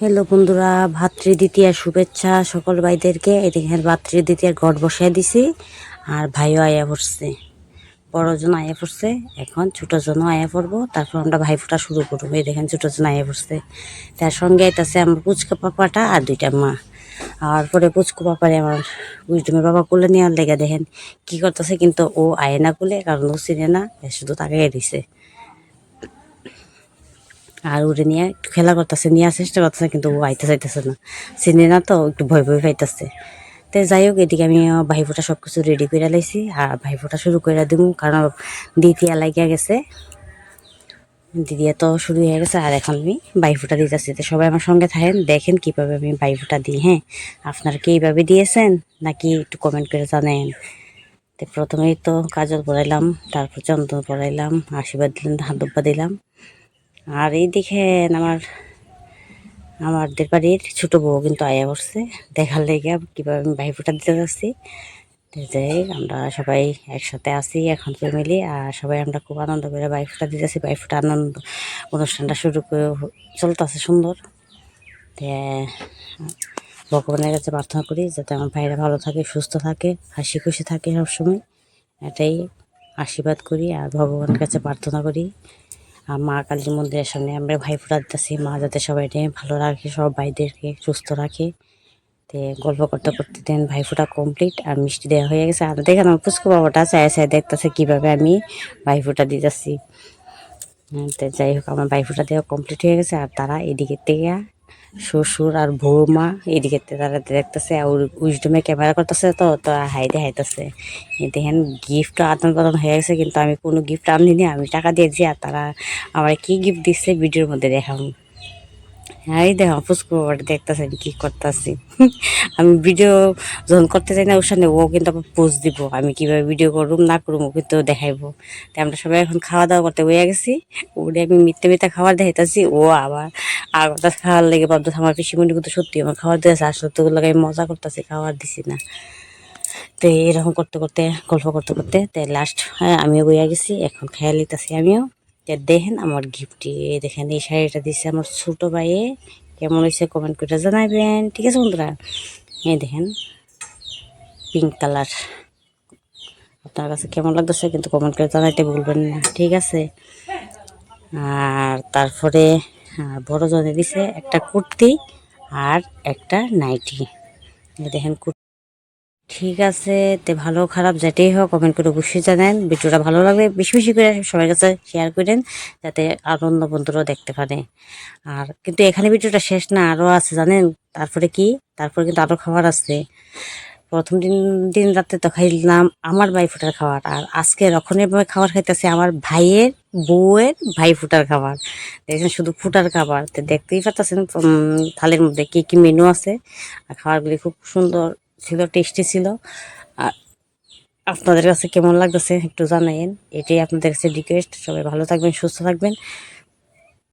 Hello বন্ধুরা ভাতৃ দ্বিতীয়ার শুভেচ্ছা সকল ভাইদেরকে। এদিকে ভাতৃ দ্বিতীয়ার ঘট বসাই দিছি, আর ভাইও আয়া পড়ছে। বড়জন আয়া পড়ছে, এখন ছোটজনও আয়া পড়ব। তারপর আমরা ভাই ফোটা শুরু করব। এই দেখেন ছোটজন আয়া পড়ছে। তার সঙ্গে আইতাছে আমার পুচকা পাপাটা আর দুইটা মা। আর পরে পুচকু পাপারে আমার উইজডমের বাবা কোলে নেওয়ার লেগে দেখেন কি করতেছে, কিন্তু ও আয় না কোলে, কারণ ও চিনে না শুধু তাকে দিছে। আর উড়ে নিয়ে একটু খেলা করতেছে নেওয়ার চেষ্টা করতেছে, কিন্তু ও আইতে চাইতেছে না। চিনে না তো, একটু ভয় ভয় পাইতেছে। তো যাই হোক, এদিকে আমি ভাইফোঁটা সব কিছু রেডি করে লাইছি, আর ভাইফোঁটা শুরু করে দিব কারণ দ্বিতীয় লাগিয়া গেছে। দিদিয়া তো শুরু হয়ে গেছে, আর এখন আমি বাইফোঁটা দিতেছি। তো সবাই আমার সঙ্গে থাকেন, দেখেন কীভাবে আমি বাইফোঁটা দিই হ্যাঁ? আপনারা কি এইভাবে দিয়েছেন, নাকি একটু কমেন্ট করে জানেন? তো প্রথমেই তো কাজল পড়াইলাম, তারপর চন্দন পড়াইলাম, আশীর্বাদ দিলাম, হাত দিলাম। আর এই দেখেন আমার, আমাদের বাড়ির ছোট বউ কিন্তু আয়া করছে দেখার লেগে কীভাবে আমি ভাই ফোটা দিতে যাচ্ছি। যাই আমরা সবাই একসাথে আছি, এখন ফ্যামিলি আর সবাই আমরা খুব আনন্দ করে ভাই ফোটা দিতেছি। ভাই ফোটা আনন্দ অনুষ্ঠানটা শুরু করে চলতেছে সুন্দর। ভগবানের কাছে প্রার্থনা করি যাতে আমার ভাইরা ভালো থাকে, সুস্থ থাকে, হাসি খুশি থাকে সবসময়। এটাই আশীর্বাদ করি আর ভগবানের কাছে প্রার্থনা করি। মা কালী মন্দিরের সামনে আমরা ভাই দিতেছি। মা যাতে সবাই নিয়ে ভালো রাখে, সব ভাইদেরকে সুস্থ রাখে। তে গল্প করতে করতে দেন ভাই ফোটা কমপ্লিট আর মিষ্টি দেওয়া হয়ে গেছে। আর দেখেন আমার পুষ্কু বাবাটা চায় চায় দেখতেছে কীভাবে আমি ভাই ফোটা দিতেছি। যাই হোক, আমার ভাই ফোটা দেওয়া কমপ্লিট হয়ে গেছে আর তারা এদিকের থেকে শ্বশুর আর বৌমা এদিকে তারা দেখতেছে, আর উইজডমে ক্যামেরা করতেছে তো তো হাইতে হাইতেছে। দেখেন গিফট আদান প্রদান হয়ে গেছে, কিন্তু আমি কোনো গিফট আনিনি আমি টাকা দিয়েছি আর তারা আমার কি গিফট দিচ্ছে ভিডিওর মধ্যে হ্যাঁ এই দেখো ফুসকু দেখতেছে, আমি কি করতেছি? আমি ভিডিও যখন করতে চাই না, ওর সামনে ও কিন্তু আবার পোজ দিব, আমি কীভাবে ভিডিও করুম না করুম ও কিন্তু দেখাইবো। তাই আমরা সবাই এখন খাওয়া দাওয়া করতে বইয়া গেছি ওরে আমি মিথ্যে মিথ্যে খাবার দেখাইতেছি, ও আবার আগরটা খাওয়ার লেগে ভাবতো আমার পিসিমণি কিন্তু সত্যি আমার খাবার দিয়েছে আসলে তো আমি মজা করতেছি, খাবার দিছি না। তো এরকম করতে করতে, গল্প করতে করতে, তো লাস্ট হ্যাঁ আমিও বইয়া গেছি, এখন খেয়াল নিতেছি আমিও। তো দেখেন আমার গিফটটি দেখেন, এই শাড়িটা দিচ্ছে আমার ছোটো ভাইয়ে। কেমন হয়েছে কমেন্ট করে জানাবেন। ঠিক আছে বন্ধুরা? এই দেখেন পিঙ্ক কালার আপনার কাছে কেমন লাগতেছে কিন্তু কমেন্ট করে জানাইতে ভুলবেন না, ঠিক আছে? আর তারপরে বড় জনে দিছে একটা কুর্তি আর একটা নাইটি। দেখেন কুর্তি ঠিক আছে, তে ভালো, খারাপ, যেটাই হোক কমেন্ট করে অবশ্যই জানেন। ভিডিওটা ভালো লাগলে বেশি বেশি করে সবার কাছে শেয়ার করেন, যাতে আনন্দ বন্ধুরাও দেখতে পারে। আর কিন্তু এখানে ভিডিওটা শেষ না আরও আছে, জানেন? তারপরে কি? তারপরে কিন্তু আরও খাবার আছে। প্রথম দিন দিন রাতে তো খাইলাম আমার ভাই ফুটার খাবার, আর আজকে রক্ষণের খাবার খাইতেছে আমার ভাইয়ের বউয়ের ভাই ফুটার খাবার। দেখছেন শুধু ফুটার খাবার, তো দেখতেই পাচ্ছেন থালের মধ্যে কি কি মেনু আছে। আর খাবারগুলি খুব সুন্দর ছিল টেস্টি ছিল। আর আপনাদের কাছে কেমন লাগতেছে একটু জানাইন এটাই আপনাদের কাছে রিকোয়েস্ট সবাই ভালো থাকবেন, সুস্থ থাকবেন।